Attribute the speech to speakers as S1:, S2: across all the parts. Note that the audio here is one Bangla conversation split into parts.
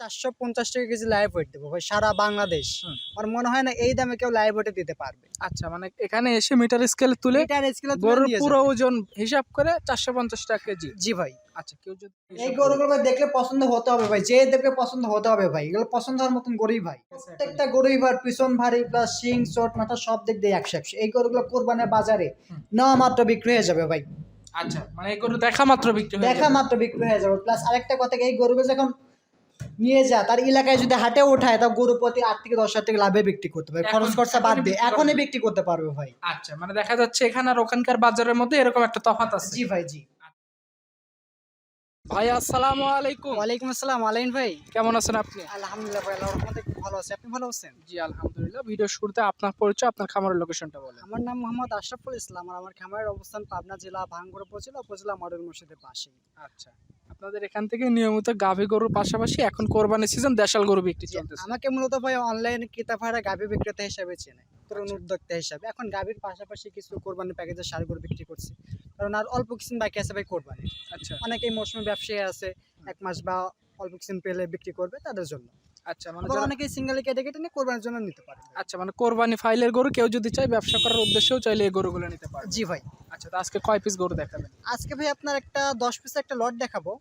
S1: চারশো পঞ্চাশ টাকা কেজি লাইভ ওয়েট দেবো ভাই সারা বাংলাদেশ। আমার মনে হয় না এই দামে কেউ লাইভ ওয়েটে দিতে পারবে।
S2: আচ্ছা মানে এখানে এসে মিটার স্কেল তুলে
S1: এটার স্কেলে
S2: গরুর পুরো ওজন হিসাব করে চারশো পঞ্চাশ টাকা কেজি।
S1: জি ভাই।
S2: আচ্ছা কেউ যদি
S1: এই গরুগুলো ভাই দেখলে পছন্দ হতে হবে ভাই যে দেখলে পছন্দ হতে হবে ভাই এগুলো পছন্দ হওয়ার মতন গরুই ভাই। প্রত্যেকটা গরুই ভাই পিছন ভারী প্লাস শিং চোট মাথা সব দিক দিয়ে একশো একশো। এই গরুগুলো কোরবানের বাজারে। নেওয়া মাত্র বিক্রি হয়ে যাবে ভাই।
S2: আচ্ছা মানে এই গরু দেখা মাত্র বিক্রি হয়ে
S1: দেখা
S2: যাবে।
S1: মাত্র বিক্রি হয়ে যাবে। প্লাস আরেকটা কথা এই গরুগুলো যখন নিয়ে যা তার এলাকায় যদি হাটে ওঠায় তা গরু প্রতি আট থেকে দশ হাজার টাকা লাভে বিক্রি করতে পারবে। খরচ খরচা বাদ দিয়ে এখনই বিক্রি করতে পারবে ভাই।
S2: আচ্ছা মানে দেখা যাচ্ছে এখানে আর ওখানকার বাজারের মধ্যে এরকম একটা তফাৎ আছে।
S1: জি ভাই জি।
S2: ভাই আসসালামু আলাইকুম।
S1: ওয়ালাইকুম আসসালাম আলাইন ভাই।
S2: কেমন আছেন আপনি?
S1: আলহামদুলিল্লাহ ভাই আল্লাহর রহমতে খুব ভালো আছি। আপনি ভালো আছেন?
S2: জি আলহামদুলিল্লাহ। ভিডিও শুরুতে আপনার পরিচয় আপনার খামারের লোকেশনটা বলেন।
S1: আমার নাম মোহাম্মদ আশরাফুল ইসলাম আর আমার খামারের অবস্থান পাবনা জেলা ভাঙ্গুর উপজেলা উপজেলা মডেল মসজিদের পাশেই
S2: আচ্ছা। আপনাদের এখান থেকে নিয়মিত গাভী গরুর পাশাপাশি এখন কোরবানি সিজন দেশাল গরু বিক্রি চলতেছে।
S1: আমাকে মূলত ভাই অনলাইন ক্রেতাভাড়া গাভী বিক্রেতা হিসাবে চেনে তরুণ উদ্যোক্তা হিসাবে। এখন গাভীর পাশাপাশি কিছু কোরবানি প্যাকেজে সার গরু বিক্রি করছে। কারণ আর অল্প কিছু বাকি আছে ভাই কোরবানি।
S2: আচ্ছা।
S1: অনেকেই মৌসুমি ব্যবসায়ী আছে এক মাস বা অল্প কিছু পেলে বিক্রি করবে তাদের জন্য।
S2: আচ্ছা মানে
S1: আবার অনেকেই সিঙ্গেল কেটে কেটে নিয়ে কোরবানির জন্য নিতে পারে।
S2: আচ্ছা মানে কোরবানি ফাইলের গরু কেউ যদি চায় ব্যবসা করার উদ্দেশ্যেও চাইলে এই গরুগুলো নিতে পারে
S1: জি ভাই।
S2: আচ্ছা তো আজকে কয় পিস গরু দেখাবেন?
S1: আজকে ভাই আপনার একটা দশ পিসের একটা লট দেখাবো।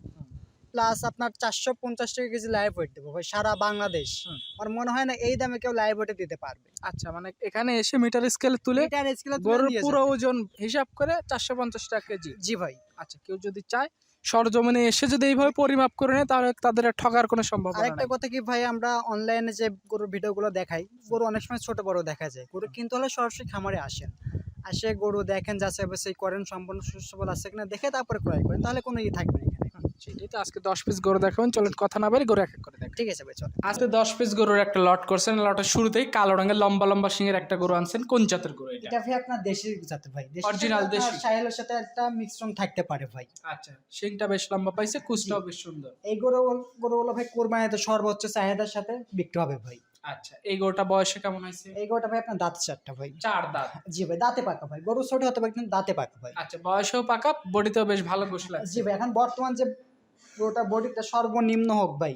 S1: প্লাস আপনার চারশো পঞ্চাশ টাকা কেজি লাইভ ওয়েট দেবো ভাই সারা বাংলাদেশ। আমার মনে হয় না এই দামে কেউ লাইভ ওয়েটে দিতে পারবে।
S2: আচ্ছা মানে এখানে এসে মিটার স্কেল তুলে
S1: এটার স্কেলে
S2: গরুর পুরো ওজন হিসাব করে চারশো পঞ্চাশ টাকা কেজি।
S1: জি ভাই।
S2: আচ্ছা কেউ যদি চায় সরজমিনে এসে যদি এইভাবে পরিমাপ করে নেয় তাহলে তাদের ঠকার কোনো সম্ভাবনা
S1: আরেকটা কথা কি ভাই আমরা অনলাইনে যে গরুর ভিডিওগুলো দেখাই গরু অনেক সময় ছোট বড় দেখা যায়। গরু কিন্তু হলে সরাসরি খামারে আসেন। আসে গরু দেখেন যাচাই বাছাই করেন সম্পূর্ণ সুস্থ আছে কিনা দেখে তারপরে ক্রয় করেন তাহলে কোনো ইয়ে থাকবে না।
S2: সেটাই তো আজকে দশ পিস গরু দেখাবেন। চলেন কথা না বাড়ি গরু এক এক করে দেখ
S1: ঠিক আছে ভাই চল
S2: আজকে দশ পিস গরুর একটা লট করছেন। লটের শুরুতেই কালো রঙের লম্বা লম্বা সিংয়ের একটা গরু আনছেন। কোন জাতের গরু এটা?
S1: এটা ভাই আপনার দেশি জাতের ভাই।
S2: Original দেশি।
S1: সাহেলের সাথে একটা মিশ্রণ থাকতে পারে ভাই।
S2: আচ্ছা সিংটা বেশ লম্বা পাইছে কুচটাও বেশ সুন্দর।
S1: এই গরু গরুগুলো ভাই কোরবানিতে সর্বোচ্চ চাহিদার সাথে বিক্রি হবে ভাই।
S2: আচ্ছা এই গরুটা বয়সে কেমন হয়েছে?
S1: এই গরুটা ভাই আপনার দাঁত চারটা ভাই।
S2: চার দাঁত।
S1: জি ভাই দাঁতে পাকা ভাই। গরু ছোট হতে পারে কিন্তু দাঁতে পাকা ভাই।
S2: আচ্ছা বয়সেও পাকা বডিতেও বেশ ভালো গোশ
S1: জি ভাই এখন বর্তমান যে গরুটা বডিটা সর্বনিম্ন হোক ভাই।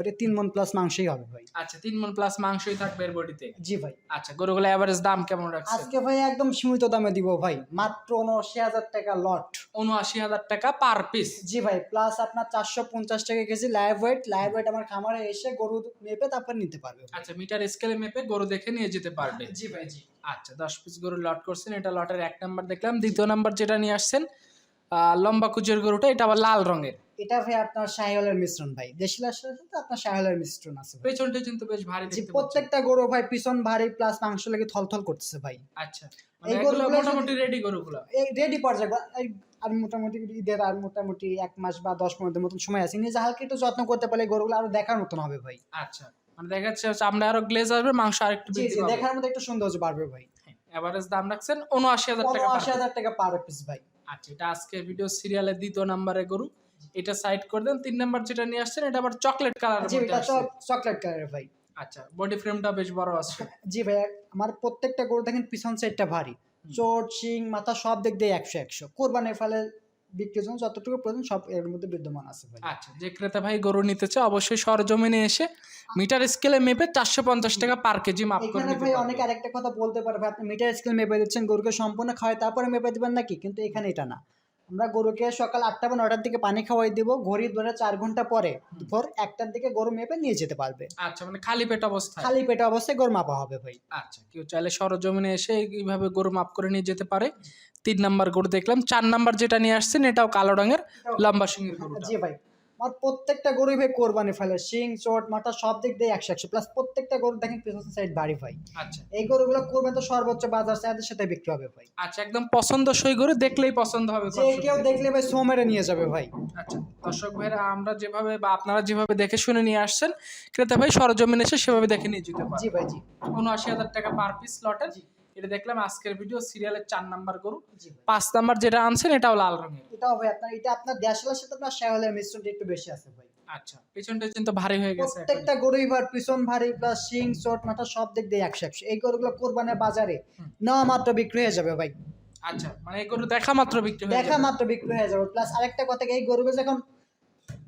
S1: ওটা তিন মন প্লাস মাংসই হবে ভাই।
S2: আচ্ছা তিন মন প্লাস মাংসই থাকবে এর বডিতে?
S1: জি ভাই।
S2: আচ্ছা গরুগুলো এভারেজ দাম কেমন রাখছে?
S1: আজকে ভাই একদম সীমিত দামে দিব ভাই। মাত্র উনআশি হাজার টাকা লট
S2: উনআশি হাজার টাকা পার পিস
S1: জি ভাই প্লাস আপনার চারশো পঞ্চাশ টাকা K G live weight live weight আমার খামারে এসে গরু মেপে তারপর নিতে পারবে
S2: আচ্ছা মিটার স্কেলে মেপে গরু দেখে নিয়ে যেতে পারবে?
S1: জি ভাই জি।
S2: আচ্ছা দশ পিস গরু লট করছেন এটা লটের এক নাম্বার দেখলাম। দ্বিতীয় নাম্বার যেটা নিয়ে আসছেন আহ, লম্বা কুচের গরুটা এটা আবার লাল রঙের।
S1: এটা ভাই আপনার শাহিওয়ালের মিশ্রণ ভাই। দেশি লাশের সাথে আপনার শাহিওয়ালের মিশ্রণ আছে ভাই।
S2: পেছনটা কিন্তু বেশ ভারী দেখতে
S1: প্রত্যেকটা গরু ভাই পিছন ভারী প্লাস মাংস লেগে থলথল করতেছে ভাই।
S2: আচ্ছা। মানে
S1: এই গরুগুলো
S2: মোটামুটি রেডি গরুগুলো?
S1: এই রেডি পর্যায়ে আর মোটামুটি ঈদের আর মোটামুটি এক মাস বা দশ পনেরো মতন সময় আছে। নিজে হালকা একটু যত্ন করতে পারলে গরুগুলো আরও দেখার মতন হবে ভাই।
S2: আচ্ছা। মানে দেখা যাচ্ছে চামড়া আরও গ্লেজ আসবে মাংস আর একটু পাবে।
S1: দেখার মধ্যে একটু সৌন্দর্য বাড়বে ভাই।
S2: এভারেজ দাম রাখছেন উনআশি হাজার টাকা per
S1: আশি হাজার টাকা পার পিস ভাই।
S2: আচ্ছা এটা আজকে ভিডিও সিরিয়ালের দ্বিতীয় নাম্বারে গরু। এটা সাইড করে দেন তিন নাম্বার যেটা নিয়ে আসছেন এটা আবার চকলেট কালারের
S1: জি এটা। চকলেট কালারের ভাই।
S2: আচ্ছা বডি ফ্রেমটা বেশ বড় আছে।
S1: জি ভাই আমার প্রত্যেকটা গরু দেখেন পিছন সাইডটা ভারী। চোট শিং মাথা সব দিক দিয়ে একশো একশো। কোরবানির ফলে বিক্রির জন্য যতটুকু প্রয়োজন সব এর মধ্যে বিদ্যমান আছে ভাই।
S2: আচ্ছা যে ক্রেতা ভাই গরু নিতে চায় অবশ্যই সরজমিনে এসে মিটার স্কেলে মেপে চারশো পঞ্চাশ টাকা পার কেজি মাপ করে
S1: এখানে ভাই অনেকে আরেকটা কথা বলতে পারবে আপনি মিটার স্কেল মেপে দিচ্ছেন গরুকে সম্পূর্ণ খাওয়াই তারপরে মেপে দিবেন নাকি? কিন্তু এখানে এটা না। আমরা গরুকে সকাল আটটা বা নটার দিকে পানি খাওয়াই দিব। ঘড়ি ধরে চার ঘণ্টা পরে ভোর একটার দিকে গরু মেপে নিয়ে যেতে পারবে।
S2: আচ্ছা মানে খালি পেট অবস্থায়?
S1: খালি পেট অবস্থায় গরু মাপা হবে ভাই।
S2: আচ্ছা কেউ চাইলে সরজমিনে এসে এইভাবে গরু মাপ করে নিয়ে যেতে পারে। তিন নাম্বার গরু দেখলাম চার নাম্বার যেটা নিয়ে আসছেন এটাও কালো রঙের লম্বা সিংহের গরু
S1: জি ভাই। আমার প্রত্যেকটা গরুই ভাই কোরবানি ফেলে শিং চোট মাথা সব দিক দিয়ে একশো একশো। প্লাস প্রত্যেকটা গরু দেখেন পিছন সাইড বাড়ি ভাই।
S2: আচ্ছা।
S1: এই গরুগুলো কোরবানি তো সর্বোচ্চ বাজার চাহিদার সাথে বিক্রি হবে ভাই।
S2: আচ্ছা একদম পছন্দসই গরু দেখলেই পছন্দ হবে
S1: যে কেউ দেখলে ভাই সো মেরে নিয়ে যাবে ভাই।
S2: আচ্ছা দর্শক ভাইরা আমরা যেভাবে বা আপনারা যেভাবে দেখে শুনে নিয়ে আসছেন ক্রেতা ভাই সরজমিনে এসে সেভাবে দেখে নিয়ে যেতে পারে
S1: জি ভাই জি।
S2: উনআশি হাজার টাকা পার পিস লটের। এটা দেখলাম আজকের ভিডিও সিরিয়ালের চার নাম্বার গরু। পাঁচ নাম্বার যেটা আনছেন এটাও লাল রঙের।
S1: এটাও ভাই আপনার এটা আপনার দেশালের সাথে আপনার শেওয়ালের মিশ্রণটা একটু বেশি আছে ভাই।
S2: আচ্ছা পেছনটা কিন্তু ভারী হয়ে গেছে
S1: প্রত্যেকটা গরুই ভার পিছন ভারী প্লাস শিং চোট মাথা সব দিক দিয়ে একশো একশো। এই গরুগুলো কোরবানের বাজারে। নেওয়া মাত্র বিক্রি হয়ে যাবে ভাই।
S2: আচ্ছা মানে এই গরু দেখা মাত্র বিক্রি
S1: দেখা মাত্র বিক্রি হয়ে যাবে। প্লাস আরেকটা কথা এই গরুগুলো যখন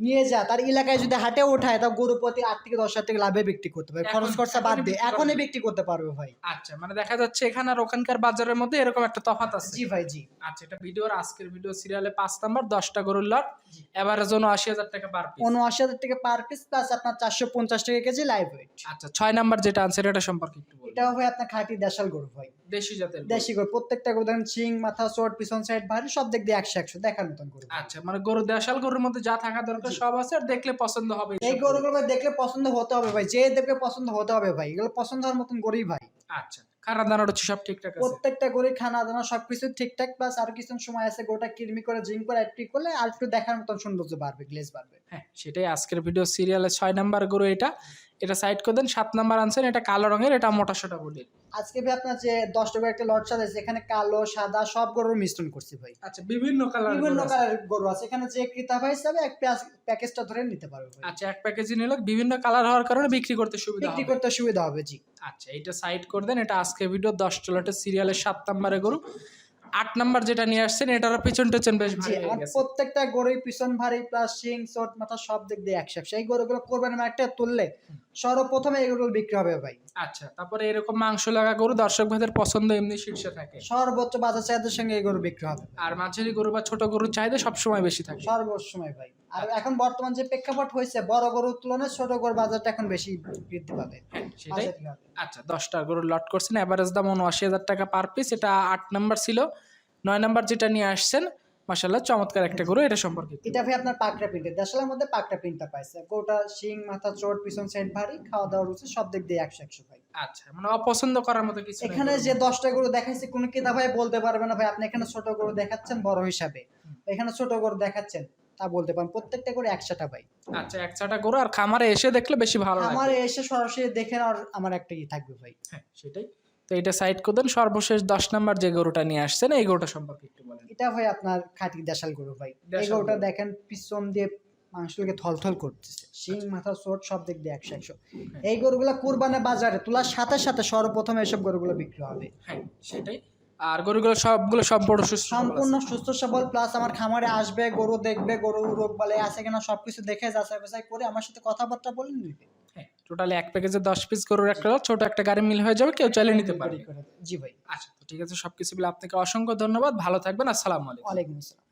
S1: নিয়ে যা তার এলাকায় যদি হাটে ওঠায় তা গরু প্রতি আট থেকে দশ হাজার টাকা লাভে বিক্রি করতে পারবে। খরচ খরচা বাদ দিয়ে এখনই বিক্রি করতে পারবে ভাই।
S2: আচ্ছা মানে দেখা যাচ্ছে এখানে আর ওখানকার বাজারের মধ্যে এরকম একটা তফাৎ আছে।
S1: জি ভাই জি।
S2: আচ্ছা এটা ভিডিওর আজকের ভিডিও সিরিয়ালে পাঁচ নাম্বার দশটা গরুর লট। এবারে জন্য আশি হাজার টাকা পার পিস
S1: উনআশি হাজার টাকা পার পিস প্লাস আপনার চারশো পঞ্চাশ টাকা কেজি লাইভ ওয়েট
S2: আচ্ছা ছয় নাম্বার যেটা আনসার এটা সম্পর্কে একটু
S1: এটাও ভাই আপনার খাঁটি দেশাল গরু ভাই।
S2: দেশি জাতের
S1: দেশি গরু প্রত্যেকটা গরু শিং মাথা চোট পিছন সাইড ভারী সব দিক দিয়ে একশো একশো দেখার মতন গরু।
S2: আচ্ছা মানে গরু দেশাল গরুর মধ্যে যা থাকা দরকার সব আছে আর দেখলে পছন্দ হবে
S1: এই গরুগুলো দেখলে পছন্দ হতে হবে ভাই যে পছন্দ হতে হবে ভাই এগুলো পছন্দ হওয়ার মতন গরুই ভাই।
S2: আচ্ছা খারাপ দানা হচ্ছে সব ঠিকঠাক আছে?
S1: প্রত্যেকটা গরুই খানা দানা সবকিছু ঠিকঠাক প্লাস আর কিছু সময় আছে গোটা কিরমি করে জিম করে একটু করলে আর একটু দেখার মতন সৌন্দর্য বাড়বে গ্লেজ বাড়বে।
S2: হ্যাঁ সেটাই আজকের ভিডিও সিরিয়ালে ছয় নাম্বার গরু এটা। এটা সাইড করে দেন সাত নাম্বার আনছেন এটা কালো রঙের এটা মোটা সোটা বডির
S1: আজকে ভাই আপনার যে দশ টাকা একটা লট সাজাইছে এখানে কালো সাদা সব গরুর মিশ্রণ করছি ভাই।
S2: আচ্ছা বিভিন্ন কালার
S1: বিভিন্ন কালারের গরু আছে। এখানে যে ক্রেতা ভাই হিসাবে এক প্যাকেজটা ধরে নিতে পারবে
S2: আচ্ছা এক প্যাকেজি নিলে বিভিন্ন কালার হওয়ার কারণে বিক্রি করতে সুবিধা
S1: বিক্রি করতে সুবিধা হবে জি।
S2: আচ্ছা এটা সাইড করে দেন এটা আজকে ভিডিও দশ চলাটের সিরিয়ালের সাত নাম্বারে গরু। আট নাম্বার যেটা নিয়ে আসছেন এটারও পিছন টেছন বেশ গেছে
S1: প্রত্যেকটা গরুই পিছন ভারী প্লাস শিং চোট মাথা সব দিক দিয়ে একশো এই গরুগুলো কোরবানি মার্কেটে তুললে সর্বপ্রথমে এগুলো বিক্রি হবে ভাই।
S2: আচ্ছা তারপরে এরকম মাংস লাগা গরু দর্শক ভাইদের পছন্দ এমনি শীর্ষে থাকে?
S1: সর্বোচ্চ বাজার চাহিদার সঙ্গে এই গরু বিক্রি হবে
S2: আর মাঝারি গরু বা ছোট গরুর চাহিদা সবসময় বেশি থাকে?
S1: সর্বসময় ভাই। আর এখন বর্তমান যে প্রেক্ষাপট হয়েছে বড় গরুর তুলনায় ছোট গরুর বাজারটা এখন বেশি বৃদ্ধি পাবে।
S2: হ্যাঁ সেটাই। আচ্ছা দশটা গরুর লট করছেন অ্যাভারেজ দাম উনআশি হাজার টাকা পার পিস এটা আট নাম্বার ছিল। নয় নাম্বার যেটা নিয়ে আসছেন মাসাল্লাহ চমৎকার একটা গরু এটা সম্পর্কে
S1: এটা ভাই আপনার পাকড়া প্রিন্টের দেশালের মধ্যে পাকড়া প্রিন্টটা পাইছে। গোটা শিং মাথা চোট পিছন সাইড ভারী খাওয়া দাওয়া রুচি সব দিক দিয়ে একশো একশো ভাই।
S2: আচ্ছা মানে অপছন্দ করার মতো কিছু
S1: এখানে যে দশটা গরু দেখাইছে কোনো কিতা ভাই বলতে পারবে না ভাই আপনি এখানে ছোট গরু দেখাচ্ছেন বড় হিসাবে। এখানে ছোট গরু দেখাচ্ছেন তা বলতে পারেন প্রত্যেকটা করে একশোটা ভাই।
S2: আচ্ছা এক চাটা গরু আর খামারে এসে দেখলে বেশি ভালো
S1: আমার
S2: লাগে।
S1: এসে সরাসরি দেখে আর আমার একটা ই থাকবে ভাই।
S2: হ্যাঁ সেটাই। তো এটা সাইড করে দেন সর্বশেষ দশ নাম্বার যে গরুটা নিয়ে আসছেন এই গরুটা সম্পর্কে একটু বলেন।
S1: এটা ভাই আপনার খাঁটি দেশাল গরু ভাই। এই গরুটা দেখেন পিছন দিয়ে মাংসকে থলথল করতেছে। শিং
S2: আচ্ছা।
S1: মাথা চোট সব দিক দিয়ে একশো একশো।
S2: হ্যাঁ।
S1: এই গরুগুলা কোরবানে বাজারে তোলার সাথে সাথে সর্বপ্রথম এসব গরুগুলো বিক্রি হবে।
S2: হ্যাঁ সেটাই। আর গরুগুলো সবগুলো সম্পূর্ণ সুস্থ
S1: সম্পূর্ণ সুস্থ সবল প্লাস আমার খামারে আসবে গরু দেখবে গরু রোগ বালে আছে কিনা সবকিছু দেখে যাচাই বাছাই করে আমার সাথে কথাবার্তা বলে নিবে
S2: টোটালি এক প্যাকেজে দশ পিস গরুর একটা ছোট একটা গাড়ি মিল হয়ে যাবে কেউ চাইলে নিতে পারে
S1: জি ভাই।
S2: আচ্ছা ঠিক আছে সবকিছু মিলে আপনাকে অসংখ্য ধন্যবাদ। ভালো থাকবেন আসসালামু আলাইকুম।
S1: ওয়ালাইকুম আসসালাম।